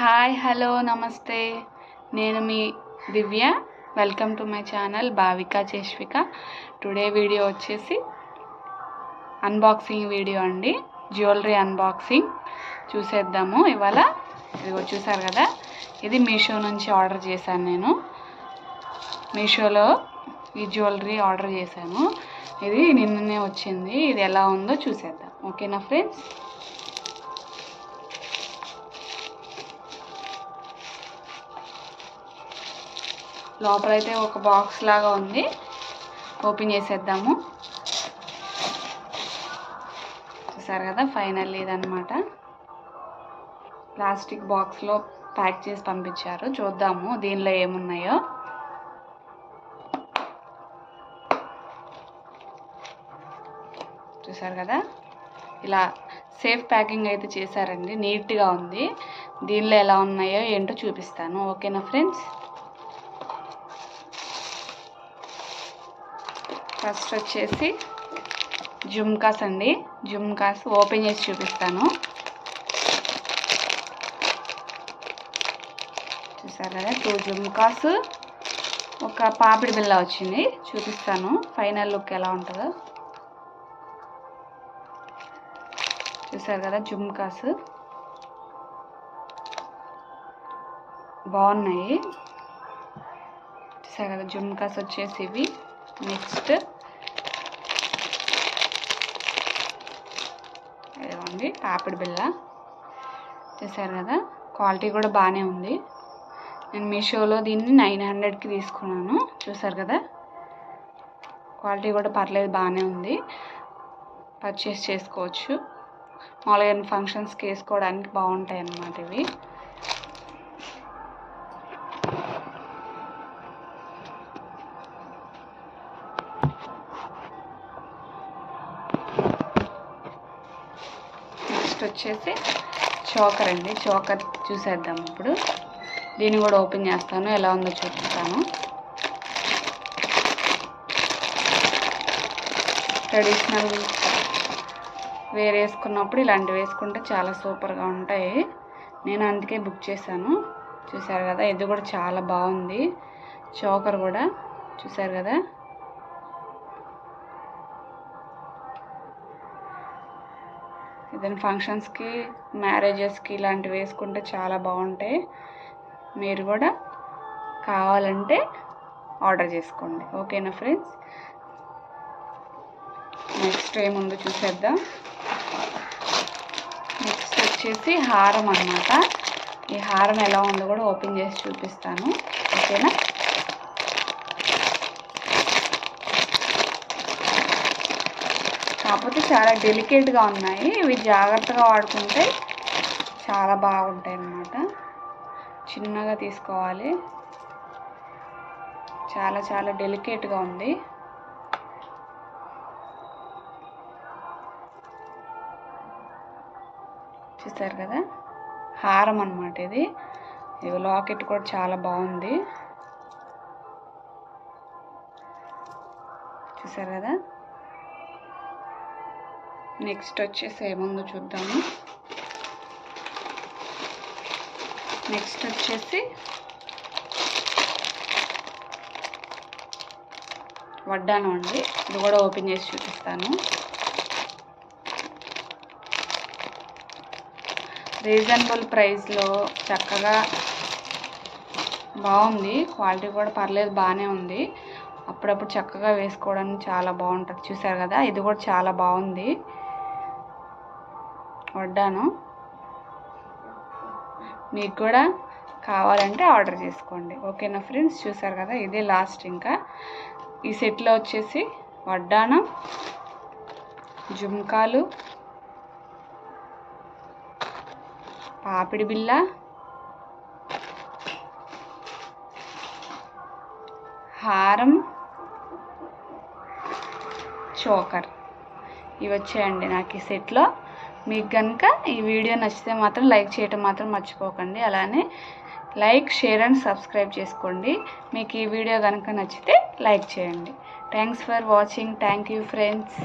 Hi hello నమస్తే. నేను మీ Divya. Welcome to my channel Bhavika Cheshvika today video వచ్చేసి unboxing video అండి. Jewellery unboxing చూసేద్దాము. ఇవాళ ఇదిగో చూసారు కదా ఇది మీషో నుంచి ఆర్డర్ చేశాను నేను. మీషోలో ఈ జ్యువెలరీ ఆర్డర్ చేశాను. ఇది నిన్ననే వచ్చింది. ఇది ఎలా ఉందో చూసేద్దాం. ఓకేనా ఫ్రెండ్స్ లోపలైతే ఒక బాక్స్ లాగా ఉంది. ఓపెన్ చేసేద్దాము. చూసారు కదా ఫైనల్ ఇదనమాట ప్లాస్టిక్ బాక్స్లో ప్యాక్ చేసి పంపించారు. చూద్దాము దీనిలో ఏమున్నాయో. చూసారు కదా? ఇలా సేఫ్ ప్యాకింగ్ అయితే చేశారండి. నీట్గా ఉంది. దీనిలో ఎలా ఉన్నాయో ఏంటో చూపిస్తాను. ఓకేనా ఫ్రెండ్స్? ఫస్ట్ వచ్చేసి జుమ్కాస్ అండి. జుమ్కాస్ ఓపెన్ చేసి చూపిస్తాను. చూసారు కదా? టూ జుమ్కాస్ ఒక పాపిడి బిల్ల వచ్చింది. చూపిస్తాను. ఫైనల్ లుక్ ఎలా ఉంటుందో. చూసారు కదా? జుమ్కాస్ బాగున్నాయి. చూసారు కదా? జుమ్కాస్ వచ్చేసి ఇవి. నెక్స్ట్. ఇదిగోండి పాపిడి బిళ్ళ. చూసారు కదా క్వాలిటీ కూడా బాగానే ఉంది. నేను మీషోలో దీన్ని నైన్ హండ్రెడ్కి తీసుకున్నాను. చూసారు కదా క్వాలిటీ కూడా పర్లేదు బాగానే ఉంది. పర్చేస్ చేసుకోవచ్చు. మామూలుగా ఫంక్షన్స్కి వేసుకోవడానికి బాగుంటాయి అన్నమాట ఇవి. నెక్స్ట్ వచ్చేసి చోకర్ అండి. చోకర్ చూసేద్దాం ఇప్పుడు. దీన్ని కూడా ఓపెన్ చేస్తాను. ఎలా ఉందో చూపిస్తాను. ట్రెడిషనల్ వేర్ వేసుకున్నప్పుడు ఇలాంటివి వేసుకుంటే చాలా సూపర్గా ఉంటాయి. నేను అందుకే బుక్ చేశాను. చూసారు కదా? ఇది కూడా చాలా బాగుంది. చోకర్ కూడా చూసారు కదా? ఏదైనా ఫంక్షన్స్కి మ్యారేజెస్కి ఇలాంటివి వేసుకుంటే చాలా బాగుంటాయి. మీరు కూడా కావాలంటే ఆర్డర్ చేసుకోండి. ఓకేనా ఫ్రెండ్స్ నెక్స్ట్ ఏముందో చూసేద్దాం. నెక్స్ట్ వచ్చేసి హారం అన్నమాట. ఈ హారం ఎలా ఉందో కూడా ఓపెన్ చేసి చూపిస్తాను. ఓకేనా కాకపోతే చాలా డెలికేట్గా ఉన్నాయి. ఇవి జాగ్రత్తగా వాడుకుంటే చాలా బాగుంటాయి అన్నమాట. చిన్నగా తీసుకోవాలి. చాలా చాలా డెలికేట్గా ఉంది. చూసారు కదా? హారం అనమాట ఇది. ఇది లాకెట్ కూడా చాలా బాగుంది. చూసారు కదా? నెక్స్ట్ వచ్చేసి ఏముందో చూద్దాము. నెక్స్ట్ వచ్చేసి వడ్డాను అండి. ఇది కూడా ఓపెన్ చేసి చూపిస్తాను. రీజనబుల్ ప్రైస్లో చక్కగా బాగుంది. క్వాలిటీ కూడా పర్లేదు బాగానే ఉంది. అప్పుడప్పుడు చక్కగా వేసుకోవడానికి చాలా బాగుంటుంది. చూసారు కదా? ఇది కూడా చాలా బాగుంది. వడ్డాను మీకు కూడా కావాలంటే ఆర్డర్ చేసుకోండి. ఓకేనా ఫ్రెండ్స్? చూసారు కదా ఇదే లాస్ట్ ఇంకా. ఈ సెట్లో వచ్చేసి వడ్డానం జుంకాలు పాపిడి బిల్ల హారం చోకర్. ఇవి వచ్చాయండి నాకు ఈ సెట్లో. మీకు కనుక ఈ వీడియో నచ్చితే మాత్రం లైక్ చేయటం మాత్రం మర్చిపోకండి. అలానే లైక్ షేర్ అండ్ సబ్స్క్రైబ్ చేసుకోండి. మీకు ఈ వీడియో కనుక నచ్చితే లైక్ చేయండి. Thanks for watching. Thank you friends.